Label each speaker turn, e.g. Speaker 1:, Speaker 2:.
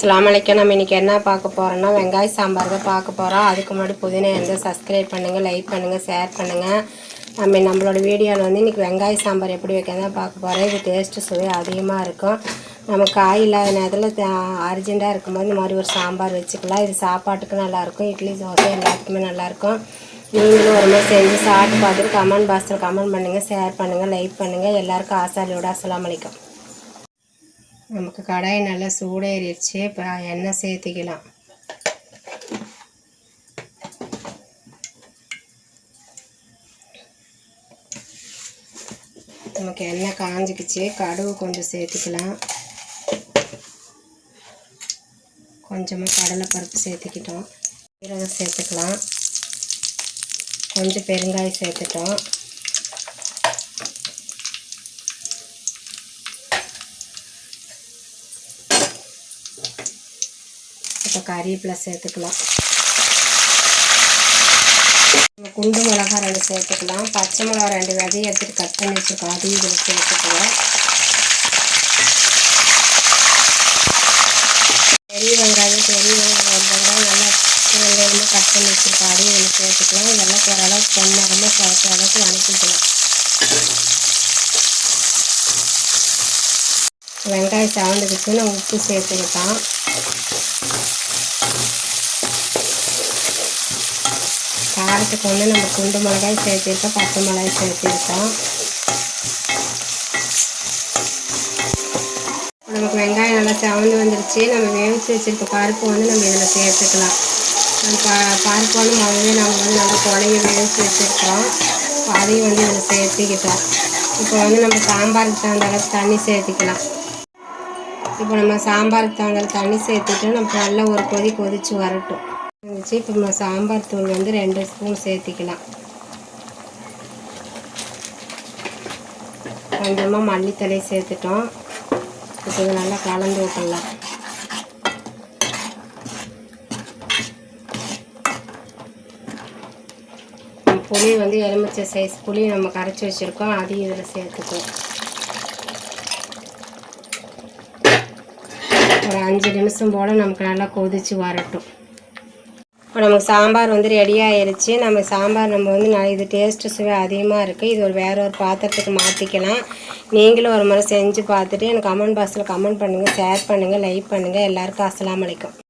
Speaker 1: அஸ்லாம் வலைக்கம் நம்ம இன்றைக்கி என்ன பார்க்க போகிறோன்னா வெங்காய சாம்பார் தான் பார்க்க போகிறோம் அதுக்கு முன்னாடி புதினா எந்த சப்ஸ்கிரைப் பண்ணுங்கள் லைக் பண்ணுங்கள் ஷேர் பண்ணுங்கள் நம்ம நம்மளோட வீடியோவில் வந்து இன்றைக்கி வெங்காய சாம்பார் எப்படி வைக்கிறதா பார்க்க போகிறோம் இது டேஸ்ட்டு சுவை அதிகமாக இருக்கும். நம்ம காய் இல்லாத நேரத்தில் அர்ஜெண்ட்டாக இருக்கும்போது இந்த மாதிரி ஒரு சாம்பார் வச்சுக்கலாம். இது சாப்பாட்டுக்கு நல்லாயிருக்கும். இட்லி தோசை எல்லாத்துக்குமே நல்லாயிருக்கும். நீங்களும் ஒரு மாதிரி செஞ்சு சாப்பிட்டு பார்த்துட்டு கமெண்ட் பாக்ஸில் கமெண்ட் பண்ணுங்கள் ஷேர் பண்ணுங்கள் லைக் பண்ணுங்கள் எல்லாேருக்கும் ஆசாலியோட அஸ்லாம் வலைக்கம் நமக்கு கடாய் நல்லா சூடேறிடுச்சு. இப்போ எண்ணெய் சேர்த்துக்கலாம். நமக்கு எண்ணெய் காஞ்சிக்கிச்சு. கடுகு கொஞ்சம் சேர்த்துக்கலாம். கொஞ்சமாக கடலைப்பருப்பு சேர்த்துக்கிட்டோம். சீரகம் சேர்த்துக்கலாம். கொஞ்சம் பெருங்காயம் சேர்த்துட்டோம். இப்போ கறிவேப்பிலை சேர்த்துக்கலாம். குண்டு மிளகா ரெண்டு சேர்த்துக்கலாம். பச்சை மிளகா ரெண்டு விதையை எடுத்துட்டு கட் பண்ணி வச்சுருக்கோம். அதையும் இதில் சேர்த்துக்கலாம். பெரிய வெங்காயம் பெரிய வெங்காயம் நல்லா வெங்காயமாக கட் பண்ணி வச்சுருக்கோம். அதையும் இதில் சேர்த்துக்கலாம். இதெல்லாம் ஓரளவுக்கு பொண்ணாகமாக குறைச்ச அளவுக்கு அனுப்பிக்கலாம் வெங்காயம் சாந்துக்குச்சு நான் உப்பு சேர்த்துக்கிட்டோம் காரத்துக்கு வந்து நம்ம குண்டு மிளகாய் சேர்த்துருக்கோம் பச்சை மிளகாய் சேர்த்துருக்கோம். நமக்கு வெங்காயம் நல்லா சவந்து வந்துருச்சு. நம்ம வேவிச்சு வச்சுருக்க பருப்பு வந்து நம்ம இதில் சேர்த்துக்கலாம். நம்ம ப பருப்பு வந்து முதல்ல நம்ம வந்து நல்லா குழைய வேவிச்சு வச்சுருக்கோம் அதையும் வந்து இதில் சேர்த்துக்கிட்டோம். இப்போ வந்து நம்ம சாம்பாருக்கு தகுந்த அளவுக்கு தண்ணி சேர்த்துக்கலாம். இப்போ நம்ம சாம்பார் தகுந்த தண்ணி சேர்த்துட்டு நம்ம நல்லா ஒரு கொதி கொதிச்சு வரட்டும். வந்துச்சு. இப்போ நம்ம சாம்பார் தூள் வந்து ரெண்டு ஸ்பூன் சேர்த்திக்கலாம். கொஞ்சமாக மல்லித்தலை சேர்த்துட்டோம். இப்போ இது நல்லா கலந்து விட்டுடலாம். புளி வந்து எலுமிச்சை சைஸ் புளி நம்ம கரைச்சி வச்சுருக்கோம். அதையும் இதில் சேர்த்துக்குவோம். ஒரு அஞ்சு நிமிஷம் போல் நமக்கு நல்லா கொதிச்சு வரட்டும். இப்போ நமக்கு சாம்பார் வந்து ரெடி ஆயிடுச்சு நம்ம சாம்பார் நம்ம வந்து நான் இது டேஸ்ட்டு சுவை அதிகமாக இருக்குது இது ஒரு வேற ஒரு பாத்திரத்துக்கு மாற்றிக்கலாம் நீங்களும் ஒரு முறை செஞ்சு பார்த்துட்டு எனக்கு கமெண்ட் பாக்ஸில் கமெண்ட் பண்ணுங்கள் ஷேர் பண்ணுங்கள் லைக் பண்ணுங்கள் எல்லாருக்கும் அஸ்லாம் வலைக்கும்